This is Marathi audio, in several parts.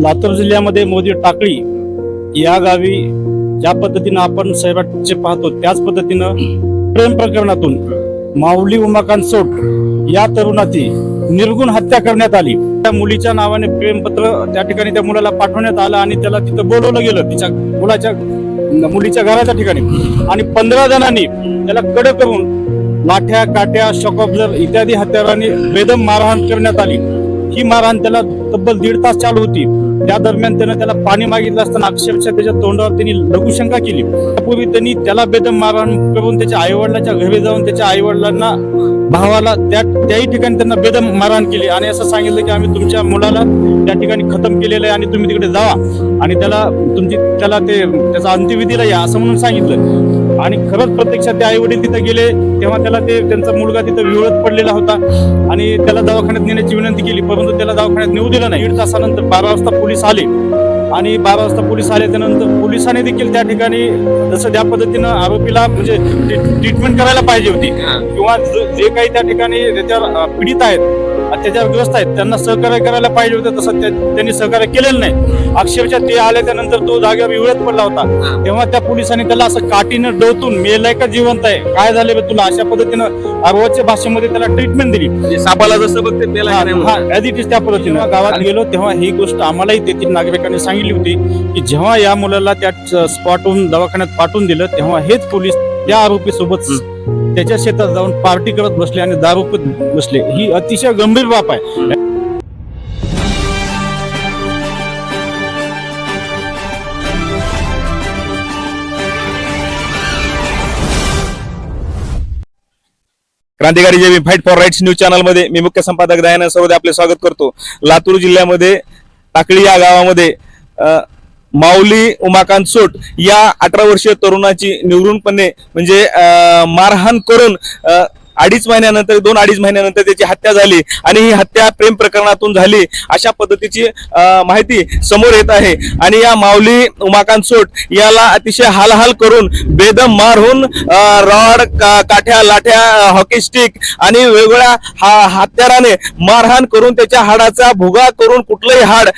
लातूर जिल्ह्यामध्ये मोदी टाकळी या गावी ज्या पद्धतीनं आपण सैराटचे पाहतो त्याच पद्धतीनं प्रेम प्रकरणातून माऊली उमाकांत सोट या तरुणाची निर्गुण हत्या करण्यात आली. त्या मुलीच्या नावाने प्रेमपत्र त्या ठिकाणी त्या मुलाला पाठवण्यात आलं आणि त्याला तिथं बोलवलं गेलं तिच्या मुलाच्या मुलीच्या घराच्या ठिकाणी. आणि पंधरा जणांनी त्याला कडक करून लाठ्या काट्या शॉकऑब्झर इत्यादी हत्यारांनी बेदम मारहाण करण्यात आली. ही मारहाण त्याला तब्बल दीड तास चालू होती. त्या दरम्यान त्यानं त्याला पाणी मागितलं असताना अक्षरशः त्याच्या तोंडावर त्यांनी लघुशंका केली. त्यापूर्वी त्यांनी त्याला बेदम मारहाण करून त्याच्या आईवडिलाच्या घरी जाऊन त्याच्या आईवडिलांना भावाला त्या त्याही ठिकाणी त्यांना बेदम मारहाण केली. आणि असं सांगितलं की आम्ही तुमच्या मुलाला त्या ठिकाणी खतम केलेलं आहे आणि तुम्ही तिकडे जावा. आणि त्याला तुमची त्याला ते त्याचा अंत्यविधीला या असं म्हणून सांगितलं. आणि खरंच प्रत्यक्षात ते आई वडील तिथे गेले. तेव्हा त्याला ते त्यांचा मुलगा तिथं विवळत पडलेला होता. आणि त्याला दवाखान्यात नेण्याची विनंती केली. परंतु त्याला दवाखान्यात नेऊ दिला नाही. दीड तासानंतर बारा वाजता पोलीस आले. आणि बारा वाजता पोलीस आले त्यानंतर पोलिसांनी देखील त्या ठिकाणी जसं त्या पद्धतीनं आरोपीला म्हणजे ट्रीटमेंट करायला पाहिजे होती किंवा ज- काही त्या ठिकाणी त्याच्यावर पीडित आहेत त्याच्यावर ग्रस्त आहेत त्यांना सहकार्य करायला पाहिजे होतं तसं त्या- त्यांनी सहकार्य केलेलं नाही. अक्षरशः ते आले त्यानंतर तो जागेवर विवळत पडला होता. तेव्हा त्या पोलिसांनी त्याला असं काठीनं डोतून मेलाय का जिवंत आहे? काय झाले तुला? अशा पद्धतीनं अर्वाच्या भाषेमध्ये त्याला ट्रीटमेंट दिली. म्हणजे सापाला जसं बघते त्या पद्धतीनं. गावात गेलो तेव्हा ही गोष्ट आम्हालाही तेथील नागरिकांनी सांगितली होती की जेव्हा या मुलाला त्या स्पॉटहून दवाखान्यात पाठवून दिलं तेव्हा हेच पोलीस त्या आरोपी सोबत त्याच्या शेतात जाऊन पार्टी करत बसले आणि दारू बसले. ही अतिशय गंभीर बाब आहे. क्रांतिकारी जे फाईट फॉर राईट्स न्यूज चॅनलमध्ये मी मुख्य संपादक दयानंद सरोदे आपले स्वागत करतो. लातूर जिल्ह्यामध्ये टाकळी या गावामध्ये माऊली उमाकांत सोट या अठरा वर्षीय तरुणाची निवृणपणे म्हणजे मारहाण करून अडीच महिन्यानंतर दोन अडीच महिन्यानंतर त्याची हत्या झाली आणि ही हत्या प्रेम प्रकरणातून झाली अशा पद्धतीची माहिती समोर येत आहे. आणि या माऊली उमाकांत सोट याला अतिशय हालहाल करून बेदम मार होऊन रॉड का- काठ्या लाठ्या हॉकी स्टिक आणि वेगवेगळ्या हा- हत्याराने मारहाण करून त्याच्या हाडाचा भुगा करून कुठलंही हाड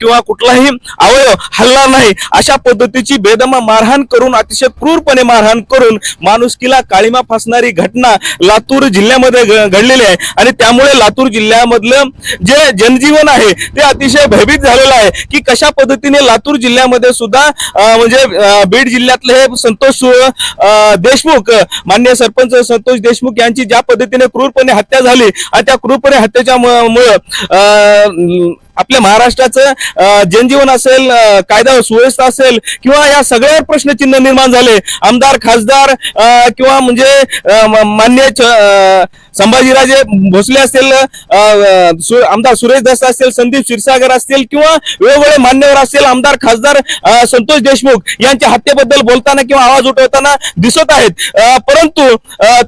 किंवा कुठलाही अवयव हलणार नाही अशा पद्धतीची बेदम मारहाण करून अतिशय क्रूरपणे मारहाण करून माणुसकीला काळीमा फासणारी घटना लातूर जिल्ह्यामध्ये घडलेले आहे. आणि त्यामुळे लातूर जिल्ह्यामधलं जे जनजीवन आहे ते अतिशय भयभीत झालेलं आहे की कशा पद्धतीने लातूर जिल्ह्यामध्ये सुद्धा म्हणजे बीड जिल्ह्यातले हे संतोष अं, देशमुख मान्य सरपंच संतोष देशमुख यांची ज्या पद्धतीने क्रूरपणे हत्या झाली आणि त्या क्रूरपणे हत्येच्या मुळे अं, आपल्या महाराष्ट्राचं जनजीवन असेल कायदा सुव्यवस्था असेल किंवा या सगळ्यावर प्रश्नचिन्ह निर्माण झाले आमदार खासदार अं, किंवा म्हणजे मान्य च- संभाजीराजे भोसले असतील आमदार सुरेश दस असतील संदीप क्षीरसागर असतील किंवा वेगवेगळे मान्यवर असतील आमदार खासदार संतोष देशमुख यांच्या हत्येबद्दल बोलताना किंवा आवाज उठवताना दिसत आहेत. परंतु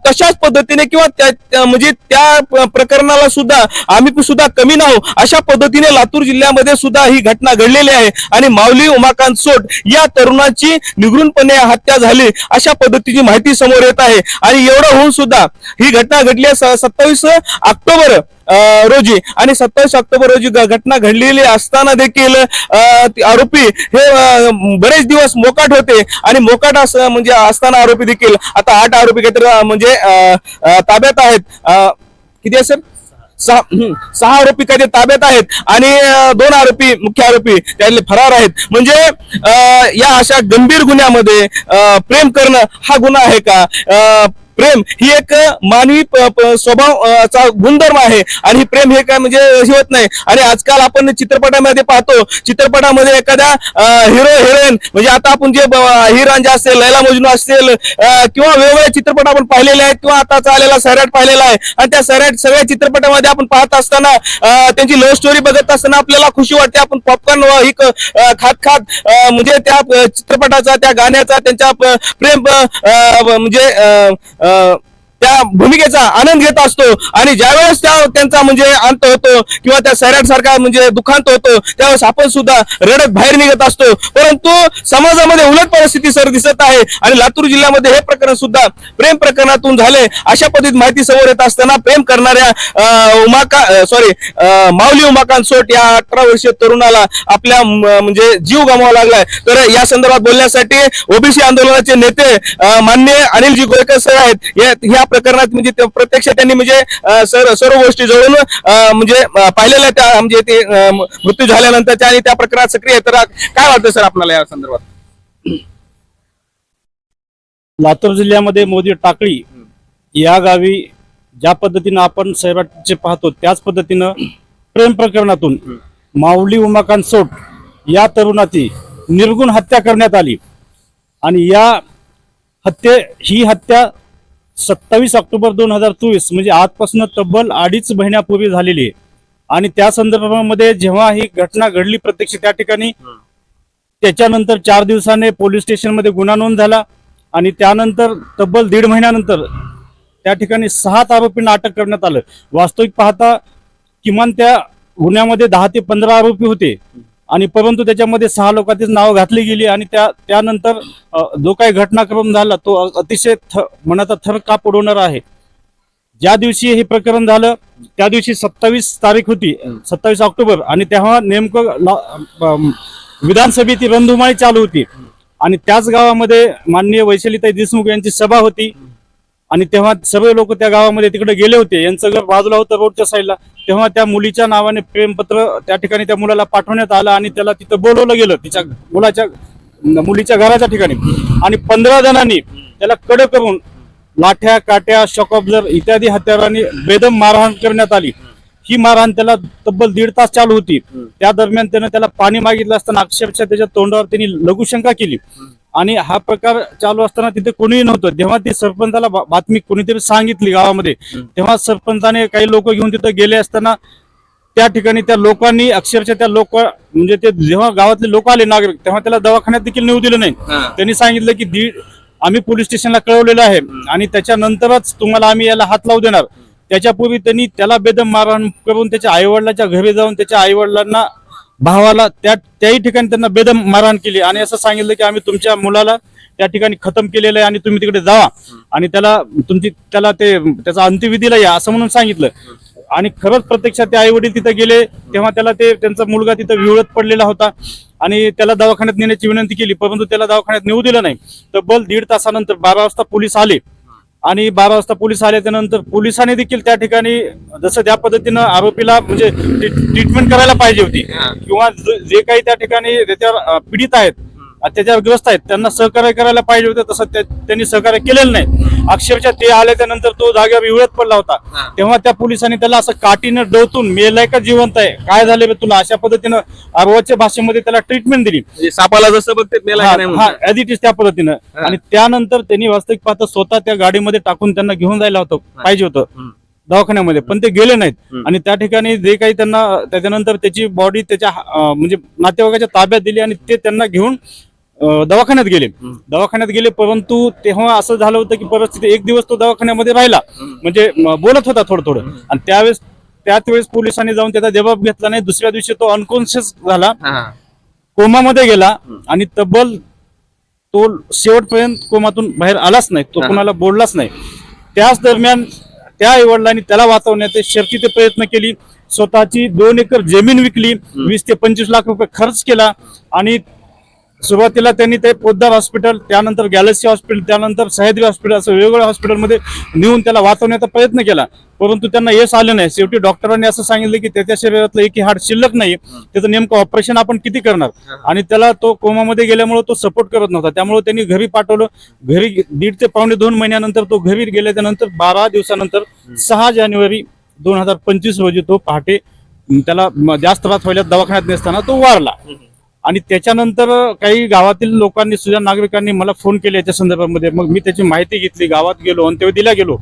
तशाच पद्धतीने किंवा त्या- म्हणजे त्या प्रकरणाला सुद्धा आम्ही सुद्धा कमी नाहो अशा पद्धतीने लातूर जिल्ह्यामध्ये सुद्धा ही घटना घडलेली आहे आणि माऊली उमाकांत सोट या तरुणाची निगृणपणे हत्या झाली अशा पद्धतीची माहिती समोर येत आहे. आणि एवढं होऊन सुद्धा ही घटना घडली सत्तावीस ऑक्टोबर अं, रोजी. आणि सत्तावीस ऑक्टोबर रोजी घटना घडलेली असताना देखील अं, आरोपी हे बरेच दिवस मोकाट होते. आणि मोकाट असं म्हणजे असताना आरोपी देखील आता आठ आरोपी काहीतरी म्हणजे अं, ताब्यात आहेत. अं, किती असेल सहा सहा आरोपी काय ताब्यात आहेत. आणि दोन आरोपी मुख्य आरोपी त्यातले फरार आहेत. म्हणजे अं, या अशा गंभीर गुन्ह्यामध्ये प्रेम करणं हा गुन्हा आहे का? अं, प्रेम ही एक मानवी स्वभाव चा गुणधर्म आहे. आणि प्रेम हे काय म्हणजे होत नाही. आणि आजकाल आपण चित्रपटामध्ये पाहतो चित्रपटामध्ये एखाद्या हिरो हिरोईन म्हणजे आता आपण जे हिर जे असेल लैला मजनू असेल किंवा वेगवेगळे चित्रपट आपण पाहिलेले आहेत किंवा आता चाललेला सैराट पाहिलेला आहे. आणि त्या सैराट सगळ्या चित्रपटामध्ये आपण पाहत असताना त्यांची लव्ह स्टोरी बघत असताना आपल्याला खुशी वाटते. आपण पॉपकॉर्न ही खात खात म्हणजे त्या चित्रपटाचा त्या गाण्याचा त्यांच्या प्रेम म्हणजे uh, त्या भूमिकेचा आनंद घेत असतो. आणि ज्यावेळेस त्या त्यांचा म्हणजे अंत होतो किंवा त्या सैराट सारखा म्हणजे दुखांत होतो त्यावेळेस आपण सुद्धा रडत बाहेर निघत असतो. परंतु समाजामध्ये उलट परिस्थिती सर दिसत आहे आणि लातूर जिल्ह्यामध्ये हे प्रकरण सुद्धा प्रेम प्रकरणातून झाले. अशा पद्धतीत माहिती समोर येत असताना प्रेम करणाऱ्या अं, उमाका सॉरी माऊली उमाकांत सोट या अठरा वर्षीय तरुणाला आपल्या म्हणजे जीव गमावा लागलाय. तर या संदर्भात बोलण्यासाठी ओबीसी आंदोलनाचे नेते मान्य माननीय अनिलजी गोयकर सर आहेत. या- ह्या प्रकरणात म्हणजे ते प्रत्यक्ष त्यांनी म्हणजे सर सर्व गोष्टी जवळून म्हणजे पाहिलेल्या त्या म्हणजे ते मृत्यू झाल्यानंतरच्या आणि त्या प्रकरणात सक्रिय तर काय वाटतं सर आपल्याला या संदर्भात? लातूर जिल्ह्यामध्ये मोदी टाकळी या गावी ज्या पद्धतीनं आपण सैराटचे पाहतो त्याच पद्धतीनं प्रेम प्रकरणातून माऊली उमाकांत सोट या तरुणाची निर्गुण हत्या करण्यात आली. आणि या हत्ये ही हत्या सत्तावीस ऑक्टोबर दोन हजार चोवीस म्हणजे आजपासून तब्बल अडीच महिन्यापूर्वी झालेली आहे. आणि त्या संदर्भामध्ये जेव्हा ही घटना घडली प्रत्यक्ष त्या ठिकाणी त्याच्यानंतर चार दिवसाने पोलीस स्टेशनमध्ये गुन्हा नोंद झाला आणि त्यानंतर तब्बल दीड महिन्यानंतर त्या ठिकाणी सात आरोपींना अटक करण्यात आलं. वास्तविक पाहता किमान त्या गुन्ह्यामध्ये दहा ते पंधरा आरोपी होते. आणि परंतु त्याच्यामध्ये सहा लोकांचीच नावं घातली गेली आणि त्या त्यानंतर जो काही घटनाक्रम झाला तो अतिशय थ मनाचा थर काप उडवणार आहे? ज्या दिवशी हे प्रकरण झालं त्या दिवशी सत्तावीस तारीख होती सत्तावीस ऑक्टोबर आणि तेव्हा नेमकं ला- विधानसभेची रणधुमाळी चालू होती. आणि त्याच गावामध्ये माननीय वैशालीताई देशमुख यांची सभा होती. आणि तेव्हा सगळे लोक त्या गावामध्ये तिकडे गेले होते. यांचं घर बाजूला होतं रोडच्या साईडला. तेव्हा त्या मुलीच्या नावाने प्रेमपत्र त्या ठिकाणी त्या मुलाला पाठवण्यात आलं आणि त्याला तिथं बोलवलं गेलं. तिच्या मुलाच्या मुलीच्या घराच्या ठिकाणी. आणि पंधरा जणांनी त्याला कडक करून लाठ्या काट्या शॉक इत्यादी हत्यारांनी बेदम मारहाण करण्यात आली. ही मारहाण त्याला तब्बल दीड तास चालू होती. त्या दरम्यान त्यानं त्याला पाणी मागितलं असताना अक्षरशः त्याच्या तोंडावर त्यांनी लघुशंका केली. आणि हा प्रकार चालू असताना तिथे कोणीही नव्हतं. जेव्हा ती सरपंचाला बातमी कोणीतरी सांगितली गावामध्ये तेव्हा सरपंचाने काही लोक घेऊन तिथे गेले असताना त्या ठिकाणी त्या लोकांनी अक्षरशः त्या लोक म्हणजे ते जेव्हा गावातले लोक आले नागरिक तेव्हा त्याला दवाखान्यात देखील नेऊ दिलं नाही. त्यांनी सांगितलं की दीड आम्ही पोलीस स्टेशनला कळवलेलं आहे आणि त्याच्यानंतरच तुम्हाला आम्ही याला हात लावू देणार. त्याच्यापूर्वी त्यांनी त्याला बेदम मारहाण करून त्याच्या आईवडिलाच्या घरी जाऊन त्याच्या आईवडिलांना भावाला त्या त्याही ठिकाणी त्यांना बेदम मारहाण केली. आणि असं सांगितलं की आम्ही तुमच्या मुलाला त्या ठिकाणी खतम केलेलं आहे आणि तुम्ही तिकडे जावा. आणि त्याला तुमची त्याला ते त्याचा अंत्यविधीला या असं म्हणून सांगितलं. आणि खरंच प्रत्यक्षात ते आई वडील तिथे गेले. तेव्हा त्याला ते त्यांचा मुलगा तिथं विवळत पडलेला होता. आणि त्याला दवाखान्यात नेण्याची विनंती केली परंतु त्याला दवाखान्यात नेऊ दिलं नाही. तब्बल दीड तासानंतर बारा वाजता पोलीस आले. आणि बारा वाजता पोलीस आले त्यानंतर पोलिसांनी देखील त्या ठिकाणी जसं त्या पद्धतीनं आरोपीला म्हणजे ट्रीटमेंट करायला पाहिजे होती. किंवा ज- काही त्या ठिकाणी त्याच्यावर पीडित आहेत त्याच्यावर ग्रस्त आहेत त्यांना सहकार्य करायला पाहिजे होतं तसं त्या- त्यांनी सहकार्य केलेलं नाही. अक्षरशः ते आले त्यानंतर तो जागेवर विवळत पडला होता. तेव्हा त्या पोलिसांनी त्याला असं काठीनं डोतून मेलाय का जिवंत आहे काय झाले तुला? अशा पद्धतीनं अर्वाच्या भाषेमध्ये त्याला ट्रीटमेंट दिली. म्हणजे सापाला जसं बघते इज त्या पद्धतीनं. आणि त्यानंतर त्यांनी वास्तविक पाहता स्वतः त्या गाडीमध्ये टाकून त्यांना घेऊन जायला होतं पाहिजे होतं. दवाखान्यामध्ये पण ते गेले नाहीत. आणि त्या ठिकाणी जे काही त्यांना त्याच्यानंतर त्याची बॉडी त्याच्या म्हणजे नातेवाईकाच्या ताब्यात दिली आणि ते त्यांना घेऊन दवाखान्यात गेले. दवाखान्यात गेले परंतु तेव्हा असं झालं होतं की परिस्थिती एक दिवस तो दवाखान्यामध्ये राहिला. म्हणजे बोलत होता थोडं थोडं आणि त्यावेळेस त्याच वेळेस पोलिसांनी जाऊन त्याचा जबाब घेतला नाही. दुसऱ्या दिवशी तो अनकॉन्शियस झाला. हा. कोमामध्ये गेला आणि तब्बल तो शेवटपर्यंत कोमातून बाहेर आलाच नाही. तो. कोणाला बोललाच नाही. त्याच दरम्यान त्या आईवडिलांनी त्याला वाचवण्याचे शर्तीचे प्रयत्न केली. स्वतःची दोन एकर जमीन विकली. वीस ते पंचवीस लाख रुपये खर्च केला. आणि सुरुवातीला त्यांनी ते पोद्दार हॉस्पिटल त्यानंतर गॅलेक्सी हॉस्पिटल त्यानंतर सह्याद्री हॉस्पिटल असं वेगवेगळ्या हॉस्पिटलमध्ये नेऊन त्याला वाचवण्याचा प्रयत्न केला. परंतु त्यांना यश आलं नाही. शेवटी डॉक्टरांनी असं सांगितलं की त्याच्या शरीरातलं एकही हाड शिल्लक नाही त्याचं नेमकं ऑपरेशन आपण किती करणार? आणि त्याला तो कोमामध्ये गेल्यामुळे तो सपोर्ट करत नव्हता. त्यामुळे त्यांनी घरी पाठवलं. घरी दीड ते पावणे दोन महिन्यानंतर तो घरी गेल्याच्यानंतर बारा दिवसानंतर सहा जानेवारी दोन हजार पंचवीस रोजी तो पहाटे त्याला जास्त त्रास व्हायला दवाखान्यात नेसताना तो वारला. आणि त्याच्यानंतर काही गावातील लोकांनी सुद्धा नागरिकांनी मला फोन केले याच्या संदर्भामध्ये. मग मी त्याची माहिती घेतली गावात गेलो आणि तेव्हा दिला गेलो.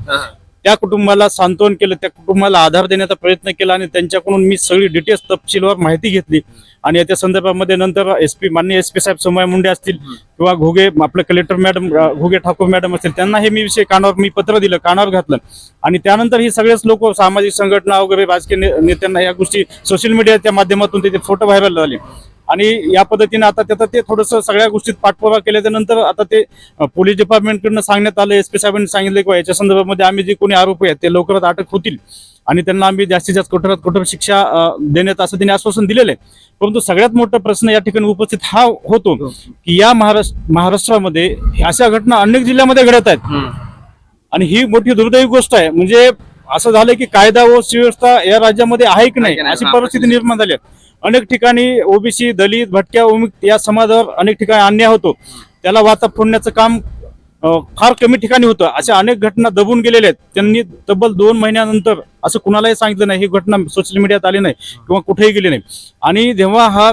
त्या कुटुंबाला सांत्वन केलं त्या कुटुंबाला आधार देण्याचा प्रयत्न केला आणि त्यांच्याकडून मी सगळी डिटेल्स तपशीलवार माहिती घेतली. आणि याच्या संदर्भामध्ये नंतर एस पी माननीय एस पी साहेब सोमय मुंडे असतील किंवा घोगे आपलं collector madam Ghoge Thakur madam असतील त्यांना हे मी विषय कानावर मी पत्र दिलं कानावर घातलं. आणि त्यानंतर ही सगळेच लोक सामाजिक संघटना वगैरे राजकीय नेत्यांना या गोष्टी सोशल मीडियाच्या माध्यमातून त्याचे फोटो व्हायरल झाले. आणि या पद्धतीने आता त्याचं ते थोडंसं सगळ्या गोष्टीत पाठपुरावा केल्याच्यानंतर आता ते पोलीस डिपार्टमेंटकडनं सांगण्यात आलं एस पी साहेबांनी सांगितलं किंवा याच्या संदर्भामध्ये आम्ही जे कोणी आरोपी आहेत ते लवकरात अटक होतील. आणि त्यांना आम्ही जास्तीत जास्त कठोरात कठोर शिक्षा देण्यात असं त्यांनी आश्वासन दिलेलं आहे. परंतु सगळ्यात मोठा प्रश्न या ठिकाणी उपस्थित हा होतो की या महाराष्ट्र महाराष्ट्रामध्ये अशा घटना अनेक जिल्ह्यामध्ये घडत आहेत. आणि ही मोठी दुर्दैवी गोष्ट आहे. म्हणजे असं झालं की कायदा व सुव्यवस्था या राज्यामध्ये आहे की नाही अशी परिस्थिती. निर्माण झाली आहे. अनेक ठिकाणी ओबीसी दलित भटक्या उमिक या समाजावर अनेक ठिकाणी अन्याय होतो. त्याला वाचा फोडण्याचं काम फार कमी ठिकाणी होतं. अशा अनेक घटना दबून गेलेल्या आहेत. त्यांनी तब्बल दोन महिन्यानंतर असं कुणालाही सांगितलं नाही ही घटना सोशल मीडियात आली नाही किंवा कुठेही गेली नाही. आणि जेव्हा हा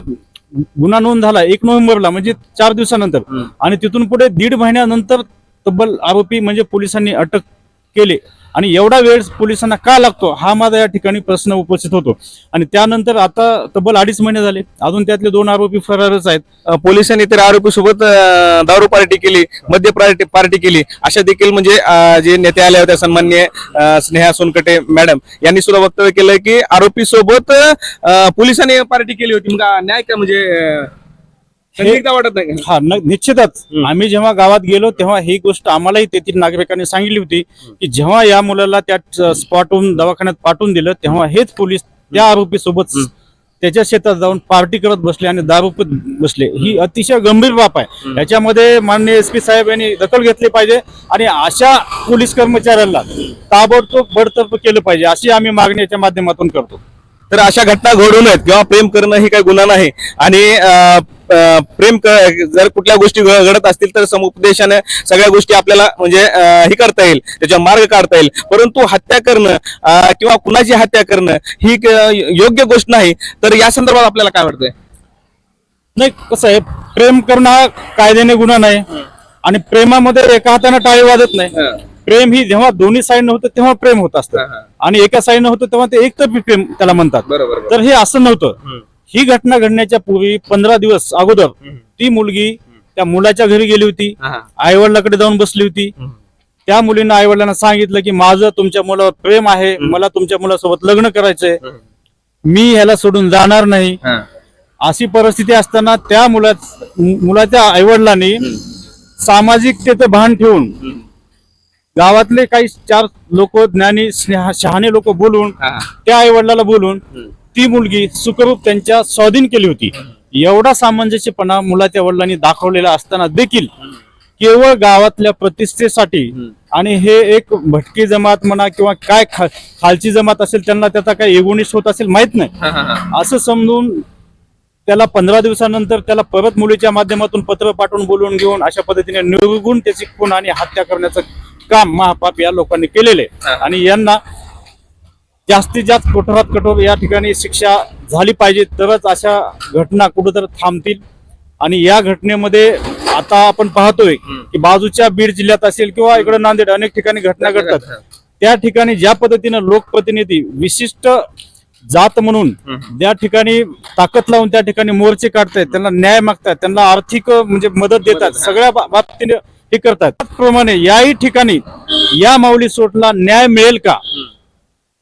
गुन्हा नोंद झाला एक नोव्हेंबरला म्हणजे चार दिवसानंतर आणि तिथून पुढे दीड महिन्यानंतर तब्बल आरोपी म्हणजे पोलिसांनी अटक केले. आणि एवढा वेळ पोलिसांना का लागतो? हा माझा या ठिकाणी प्रश्न उपस्थित होतो. आणि त्यानंतर आता तब्बल अडीच महिने झाले. अजून त्यातले दोन आरोपी फरारच आहेत. पोलिसांनी तर आरोपी सोबत दारू पार्टी केली मद्य पार्टी पार्टी केली. अशा देखील म्हणजे जे नेते आले होते सन्मान्य स्नेहा सोनकटे मॅडम यांनी सुद्धा वक्तव्य केलं की आरोपी सोबत पोलिसांनी पार्टी केली होती. मग न्याय का म्हणजे संदिग्ध वाटत नाही का? हा न- निश्चितच. आम्ही जेव्हा गावात गेलो तेव्हा ही गोष्ट आम्हालाही तेथील नागरिकांनी सांगितली होती की जेव्हा या मुलाला त्या स्पॉटहून दवाखान्यात पाठवून दिलं तेव्हा हेच पोलीस त्या आरोपी सोबत त्याच्या शेतात जाऊन पार्टी करत बसले आणि दारू पीत बसले. ही अतिशय गंभीर बाब आहे. याच्यामध्ये माननीय एस पी साहेब यांनी दखल घेतली पाहिजे आणि अशा पोलीस कर्मचाऱ्यांना ताबडतोब बडतर्फ केलं पाहिजे अशी आम्ही मागणी याच्या माध्यमातून करतो. तर अशा घटना घडू नयेत किंवा प्रेम करणं ही काही गुन्हा नाही. आणि अ, अ, प्रेम जर कुठल्या गोष्टी घडत असतील तर समुपदेशाने सगळ्या गोष्टी आपल्याला म्हणजे हे करता येईल त्याच्या मार्ग काढता येईल. परंतु हत्या करणं किंवा कुणाची हत्या करणं ही योग्य गोष्ट नाही. तर या संदर्भात आपल्याला काय वाटतंय? नाही कसं आहे प्रेम करणं हा कायद्याने गुन्हा नाही. आणि प्रेमामध्ये एका हाताने टाळी वाजत नाही. प्रेम ही जेव्हा दोन्ही साईडनं होतं तेव्हा प्रेम होत असतं. आणि एका साईडनं होतं तेव्हा ते एकतर्फी प्रेम त्याला म्हणतात. बरोबर तर हे असं नव्हतं. ही घटना घडण्याच्या पूर्वी पंधरा दिवस अगोदर ती मुलगी त्या मुलाच्या घरी गेली होती. आईवडिलाकडे जाऊन बसली होती. त्या मुलीनं आईवडिलांना सांगितलं की माझं तुमच्या मुलावर प्रेम आहे. मला तुमच्या मुलासोबत लग्न करायचंय. मी ह्याला सोडून जाणार नाही. अशी परिस्थिती असताना त्या मुला मुलाच्या आईवडिलांनी सामाजिकतेचं भान ठेवून गावातले काही चार लोक ज्ञानी शहाणे लोक बोलून त्या आईवडिलाला बोलून ती मुलगी सुखरूप त्यांच्या स्वाधीन केली होती. एवढा सामंजस्यपणा मुलाच्या वडिलांनी दाखवलेला असताना देखील केवळ गावातल्या प्रतिष्ठेसाठी आणि हे एक भटकी जमात म्हणा किंवा काय खा- खालची जमात असेल त्यांना त्याचा काय एगोनिश होत असेल माहीत नाही. असं समजून त्याला पंधरा दिवसानंतर त्याला परत मुलीच्या माध्यमातून पत्र पाठवून बोलवून घेऊन अशा पद्धतीने निर्गुण त्याची खून आणि हत्या करण्याचं काम महापाप या लोकांनी केलेले आणि यांना जास्तीत जास्त कठोरात कठोर या ठिकाणी शिक्षा झाली पाहिजे तरच अशा घटना कुठंतरी थांबतील. आणि या घटनेमध्ये आता आपण पाहतोय की बाजूच्या बीड जिल्ह्यात असेल किंवा इकडे नांदेड अनेक ठिकाणी घटना घडतात. त्या ठिकाणी ज्या पद्धतीनं लोकप्रतिनिधी विशिष्ट जात म्हणून त्या ठिकाणी ताकद लावून त्या ठिकाणी मोर्चे काढतायत त्यांना न्याय मागतात त्यांना आर्थिक म्हणजे मदत देतात सगळ्या बाबतीने हे करतात त्याचप्रमाणे याही ठिकाणी या माऊली सोटला न्याय मिळेल का?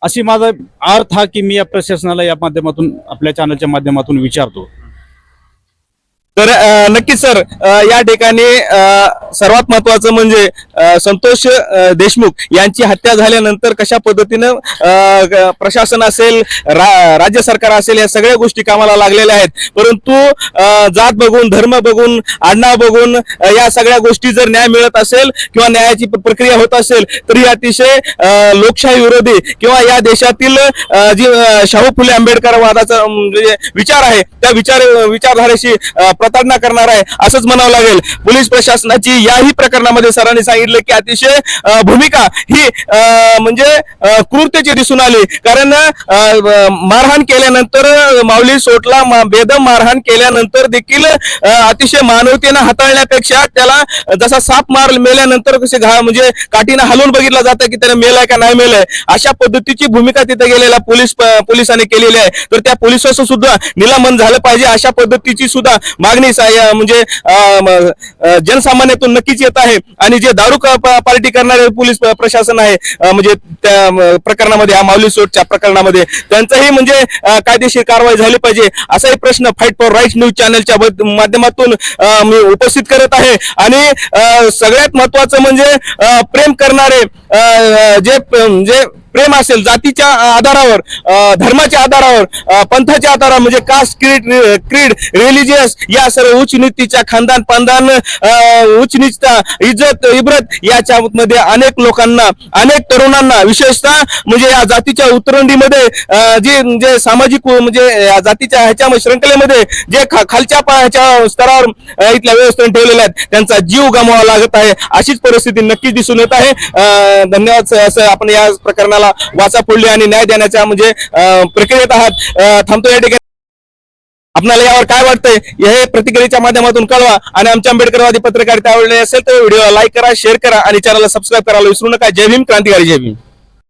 अशी माझा अर्थ हा की मी या प्रशासनाला या माध्यमातून आपल्या चॅनलच्या माध्यमातून विचारतो. तर नक्की नक्कीच सर या ठिकाणी सर्वात महत्वाचं म्हणजे संतोष देशमुख यांची हत्या झाल्यानंतर कशा पद्धतीनं प्रशासन असेल रा- राज्य सरकार असेल या सगळ्या गोष्टी कामाला लागलेल्या आहेत. परंतु जात बघून धर्म बघून आडनाव बघून या सगळ्या गोष्टी जर न्याय मिळत असेल किंवा न्यायाची प्रक्रिया होत असेल तर ही अतिशय लोकशाही विरोधी किंवा या देशातील जी शाहू फुले आंबेडकर वादाचा विचार आहे त्या विचार विचारधारेशी प्रताडणा करणार आहे असंच म्हणावं लागेल. पोलीस प्रशासनाची याही प्रकरणामध्ये सरांनी सांगितलं की अतिशय भूमिका ही म्हणजे क्रूरतेची दिसून आली. कारण मारहाण केल्यानंतर माऊली सोटला बेदम मारहाण केल्यानंतर देखील अतिशय मानवतेनं हाताळण्यापेक्षा त्याला जसा साप मार मेल्यानंतर कसे घा म्हणजे काठीनं हलवून बघितलं जातं की त्याने मेलाय का नाही मेलाय. अशा पद्धतीची भूमिका तिथे गेलेल्या पोलीस पोलिसांनी केलेली आहे. तर त्या पोलिसांचं सुद्धा निलंबन झालं पाहिजे. अशा पद्धतीची सुद्धा मागणी म्हणजे जनसामान्यातून नक्कीच येत आहे. आणि जे दारू पार्टी करणारे पोलीस प्रशासन आहे म्हणजे त्या प्रकरणामध्ये या माऊली सोटच्या प्रकरणामध्ये त्यांचाही म्हणजे कायदेशीर कारवाई झाली पाहिजे असाही प्रश्न फाईट फॉर राईट न्यूज चॅनलच्या माध्यमातून मी उपस्थित करत आहे. आणि सगळ्यात महत्वाचं म्हणजे प्रेम करणारे जे जे प्रेम असेल जातीच्या आधारावर धर्माच्या आधारावर पंथाच्या आधारावर म्हणजे कास्ट क्रीड क्रीड रिलिजियस या सर्व उच्च नीतीच्या खानदान पानदान उच्च नीचता इज्जत इब्रत याच्या मध्ये अनेक लोकांना अनेक तरुणांना विशेषतः म्हणजे या जातीच्या उतरंडीमध्ये जी जे म्हणजे सामाजिक म्हणजे जातीच्या ह्याच्या श्रृंखलेमध्ये जे खा- खालच्या ह्याच्या स्तरावर इथल्या व्यवस्थेने ठेवलेल्या आहेत त्यांचा जीव गमवावा लागत आहे अशीच परिस्थिती नक्कीच दिसून येत आहे. धन्यवाद असं आपण या प्रकरणाला वाचा फोडली आणि न्याय देण्याच्या म्हणजे प्रक्रियेत आहात. थांबतो या ठिकाणी. आपल्याला यावर काय वाटतंय हे प्रतिक्रियेच्या माध्यमातून कळवा. आणि आमच्या आंबेडकरवादी पत्रकारिता आवडली असेल तर व्हिडिओ लाईक करा शेअर करा आणि चॅनलला सबस्क्राईब करायला विसरू नका. जय भीम क्रांतिकारी जय भीम.